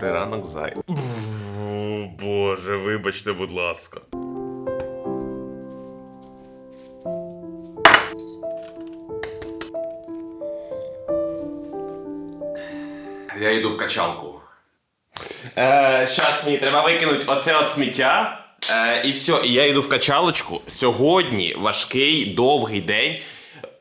Добрий ранок, зай. Боже, вибачте, будь ласка. Я йду в качалку. Е, Щас мені треба викинути оце от сміття. Е, і все, і я йду в качалочку. Сьогодні важкий, довгий день.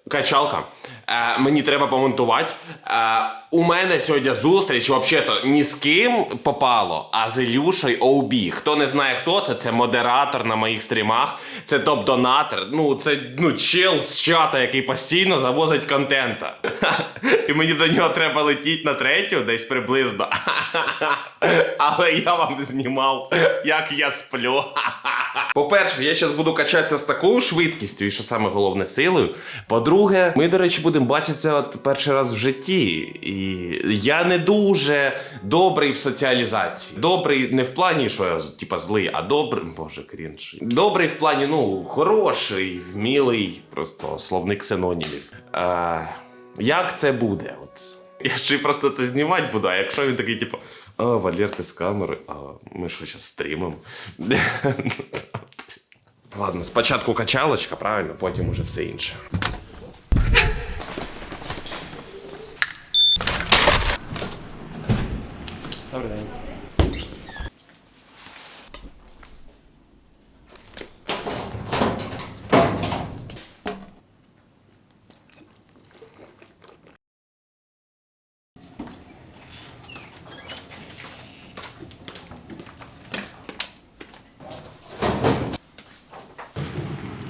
Качалка. Е, мені треба помонтувати. Е, у мене сьогодні зустріч, взагалі-то, ні з ким попало, а з Ілюшою OB. Хто не знає, хто це, це модератор на моїх стрімах, це топ-донатор. Ну, це ну, чел з чата, який постійно завозить контента. І мені до нього треба летіти на третю, десь приблизно. Але я вам знімав, як я сплю. По-перше, я зараз буду качатися з такою швидкістю, і що саме головне силою. По-друге, ми, до речі, будемо бачитися от перший раз в житті. І я не дуже добрий в соціалізації. Добрий не в плані, що я типа злий, а добрий. Боже, крінж. Добрий в плані, ну, хороший, вмілий, просто словник синонімів. Е, як це буде? Я ще й просто це знімати буду, а якщо він такий, типу, а, Валер, ти з камери, а ми що зараз стрімимо? Ладно, спочатку качалочка, правильно, потім уже все інше. Добрий день.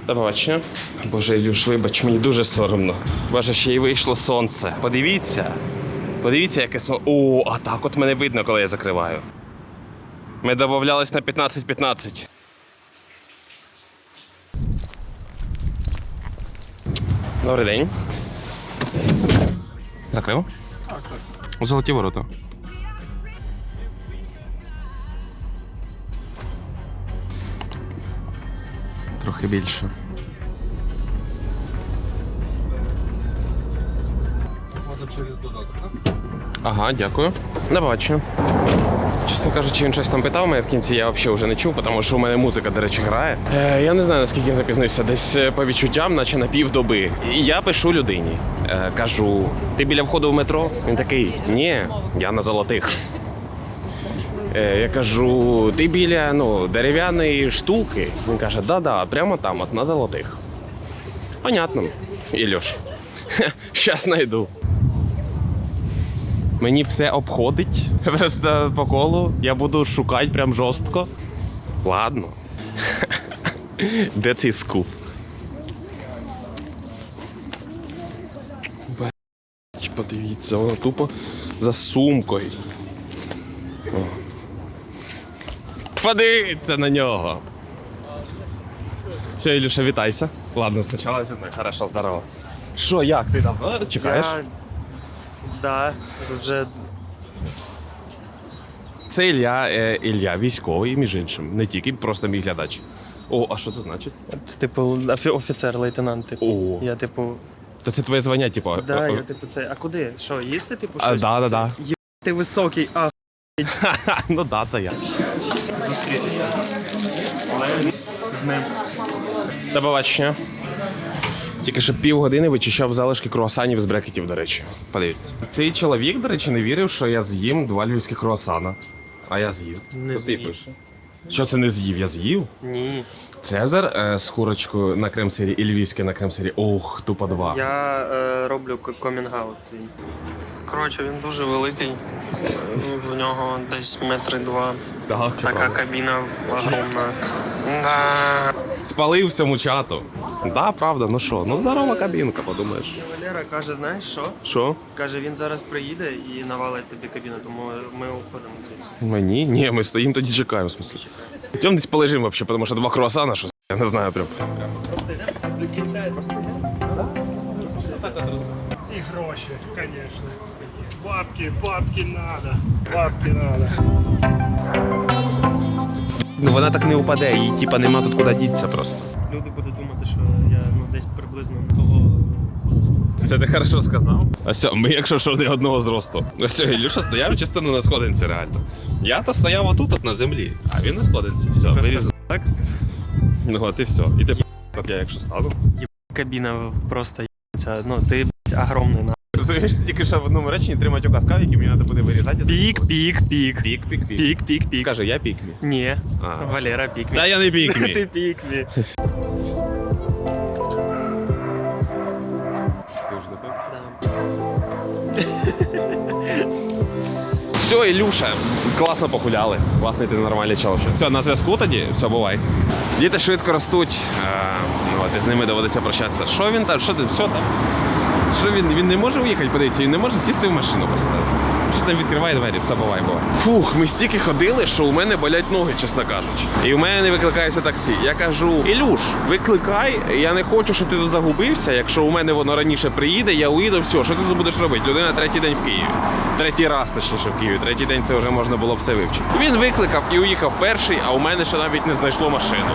До побачення. Боже, Ілюш, вибач, мені дуже соромно. Боже, ще й вийшло сонце. Подивіться. Подивіться, яке сонце. О, а так от мене видно, коли я закриваю. Ми домовлялись на 15-15. Добрий день. Закрив? Так, так. Золоті ворота. Трохи більше. Через додаток, так? Ага, дякую. До побачення. Чесно кажучи, він щось там питав мене в кінці, я взагалі вже не чув, тому що у мене музика, до речі, грає. Е, я не знаю, наскільки я запізнився, десь е, по відчуттям, наче на півдоби. І я пишу людині. Е, кажу: ти біля входу в метро? Він такий, ні, я на золотих. Е, я кажу, ти біля ну, дерев'яної штуки. Він каже, да-да, прямо там, от на золотих. Понятно, Ілюш. Щас знайду. Мені все обходить просто по колу. Я буду шукати прям жорстко. Ладно. Де цей скуф? Подивіться, воно тупо за сумкою. Подивіться на нього. Все, Ілюша, вітайся. Ладно, спочатку зі мною. Хорошо, здорово. Що, як ти там? А, Чекаєш? Я... Да, вже Це Ілля, е, Ілля військовий, між іншим, не тільки просто мій глядач. О, а що це значить? це, типу офі- офіцер, лейтенант. Типу. О, Я типу. то це твоє звання, типу. Да, я типу це. А куди? Що, їсти, типу, А, щось? да, да, Це- Є- Ти високий, а ну да, це я. Зустрітися. З ним. До побачення. Тільки що півгодини вичищав залишки круасанів з брекетів, до речі. Подивіться. Ти чоловік, до речі, не вірив, що я з'їм два львівських круасана. А я з'їв. Не з'їв. Що це не з'їв? Я з'їв. Ні. Цезар е, з курочкою на крем-сирі і львівське на крем-сирі. Ох, тупо два. Я е, роблю комінг-аут. Коротше, він дуже великий. В нього десь метри два. Так, Така кабіна огромна. Да. Спалив всьому чату. Да, правда, ну що? Ну здорова кабінка, подумаєш. Валера каже, знаєш що? Що? Каже, він зараз приїде і навалить тобі кабіну, тому ми уходимо звідси. Мені? Ні, ми стоїмо тоді чекаємо, в смысле. Йдемо десь полежимо взагалі, тому що два круасана, що я не знаю прям. Просто йдемо до кінця і просто йдемо. И гроши, конечно. Бабки, бабки надо. Бабки надо. Ну вона так не упаде, їй типа нема тут куди дітися просто. люди будуть думати, що я ну, десь приблизно того. Це ти хорошо сказав. А все, ми, якщо що, не одного зросту. Ось Ілюша стояв частину на сходинці, реально. Я то стояв отут, от на землі, а він на сходинці. Все, вирізав. Так? Ну от і все. І ти я якщо стану. Кабіна просто є**ця. Ну, ти блядь, огромний на. Розумієш, ти тільки що в одному реченні три матюка сказав, які мені треба буде вирізати. Пік, пік, пік. пік, пік, пік. Пік, пік, пік. Скаже, я пікмі. Ні. А. Валера пікмі. Та я не пікмі. Ти пікмі. Все, Ілюша, класно погуляли. Класний ти нормальний чоловік. Все, на зв'язку тоді, все, бувай. Діти швидко ростуть, е, от, і з ними доводиться прощатися. Що він там, що ти, все там? Що він, він не може уїхати, подивіться, він не може сісти в машину просто. Там відкриває двері, все бувай, бувай. Фух, ми стільки ходили, що у мене болять ноги, чесно кажучи. І у мене не викликається таксі. Я кажу: Ілюш, викликай, я не хочу, щоб ти тут загубився. Якщо у мене воно раніше приїде, я уїду, все, що ти тут будеш робити? Людина третій день в Києві. Третій раз, точніше, в Києві. Третій день це вже можна було все вивчити. Він викликав і уїхав перший, а у мене ще навіть не знайшло машину.